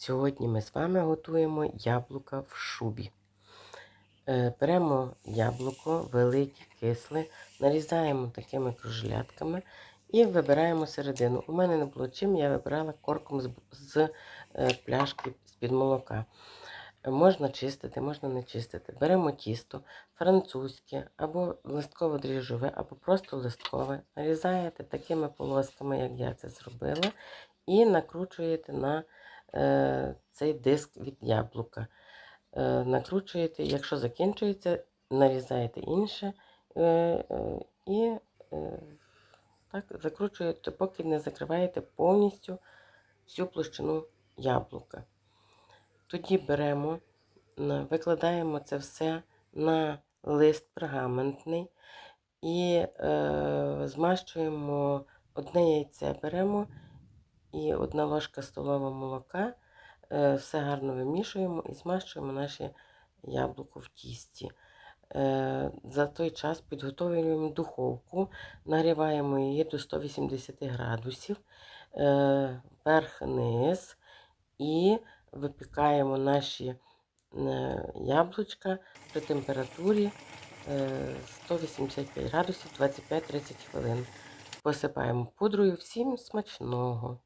Сьогодні ми з вами готуємо яблука в шубі. Е, Беремо яблуко, велике, кисле, нарізаємо такими кружлятками і вибираємо середину. У мене не було чим, я вибирала корком з, е, пляшки з-під молока. Е, Можна чистити, можна не чистити. Беремо тісто французьке або листково-дріжджове, або просто листкове. Нарізаєте такими полосками, як я це зробила, і накручуєте на цей диск від яблука. Е, накручуєте, якщо закінчується, нарізаєте інше е, е, і е, так закручуєте, поки не закриваєте повністю всю площину яблука. Тоді беремо, викладаємо це все на лист пергаментний і е, змащуємо одне яйце беремо і одна ложка столова молока. Е, все гарно вимішуємо і змащуємо наше яблуко в тісті. Е, За той час підготовлюємо духовку, нагріваємо її до 180 градусів, е, верх-низ і випікаємо наші яблучка при температурі е, 185 градусів 25-30 хвилин. Посипаємо пудрою. Всім смачного!